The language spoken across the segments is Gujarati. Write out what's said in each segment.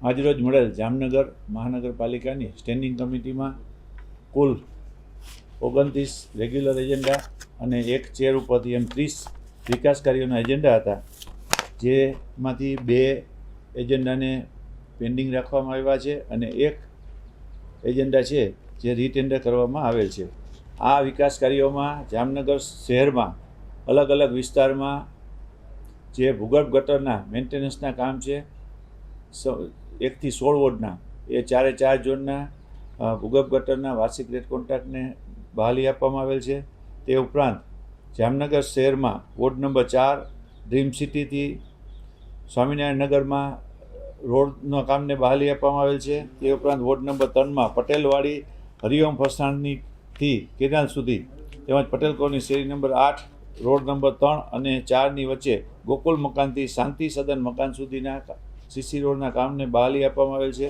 આજરોજ મળેલ જામનગર મહાનગરપાલિકાની સ્ટેન્ડિંગ કમિટીમાં કુલ ઓગણત્રીસ રેગ્યુલર એજન્ડા અને એક ચેર ઉપરથી એમ ત્રીસ વિકાસ કાર્યોના એજન્ડા હતા. જેમાંથી બે એજન્ડાને પેન્ડિંગ રાખવામાં આવ્યા છે અને એક એજન્ડા છે જે રીટેન્ડર કરવામાં આવેલ છે. આ વિકાસ કાર્યોમાં જામનગર શહેરમાં અલગ અલગ વિસ્તારમાં જે ભૂગર્ભ ગટરના મેન્ટેનન્સના કામ છે એકથી સોળ વોર્ડના. એ ચારે ચાર ઝોનના ભૂગર્ભ ગટરના વાર્ષિક રેટ કોન્ટ્રાક્ટને બહાલી આપવામાં આવેલ છે. તે ઉપરાંત જામનગર શહેરમાં વોર્ડ નંબર ચાર ડ્રીમ સિટીથી સ્વામિનારાયણ નગરમાં રોડના કામને બહાલી આપવામાં આવેલ છે. તે ઉપરાંત વોર્ડ નંબર ત્રણમાં પટેલવાડી હરિઓમ ફસાણનીથી કેનાલ સુધી તેમજ પટેલ કોલોની શેરી નંબર આઠ, રોડ નંબર ત્રણ અને ચારની વચ્ચે ગોકુલ મકાનથી શાંતિ સદન મકાન સુધીના સીસી રોડના કામને બહાલી આપવામાં આવેલ છે.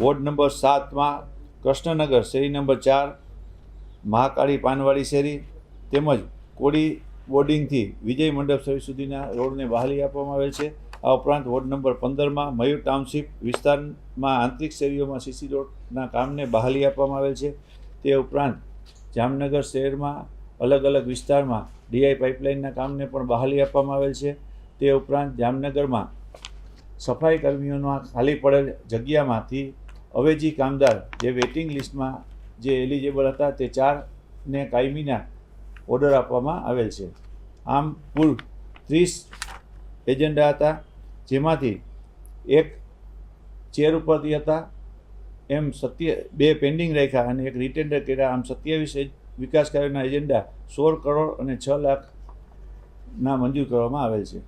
વોર્ડ નંબર સાતમાં કૃષ્ણનગર, શેરી નંબર ચાર, મહાકાળી પાનવાડી શેરી તેમજ કોડી બોર્ડિંગથી વિજય મંડપ શેરી સુધીના રોડને બહાલી આપવામાં આવેલ છે. આ ઉપરાંત વોર્ડ નંબર પંદરમાં મયુર ટાઉનશીપ વિસ્તારમાં આંતરિક શેરીઓમાં સીસી રોડના કામને બહાલી આપવામાં આવેલ છે. તે ઉપરાંત જામનગર શહેરમાં અલગ અલગ વિસ્તારમાં ડીઆઈ પાઇપલાઇનના કામને પણ બહાલી આપવામાં આવેલ છે. તે ઉપરાંત જામનગરમાં સફાઈ કર્મીઓના ખાલી પડેલ જગ્યામાંથી અવેજી કામદાર જે વેઇટિંગ લિસ્ટમાં જે એલિજિબલ હતા તે ચારને કાયમીના ઓર્ડર આપવામાં આવેલ છે. આમ કુલ ત્રીસ એજન્ડા હતા, જેમાંથી એક ચેર ઉપરથી હતા, એમ સત્ય, બે પેન્ડિંગ રાખ્યા અને એક રિટેન્ડર કર્યા. આમ સત્યાવીસ વિકાસ કાર્યોના એજન્ડા સોળ કરોડ અને છ લાખના મંજૂર કરવામાં આવેલ છે.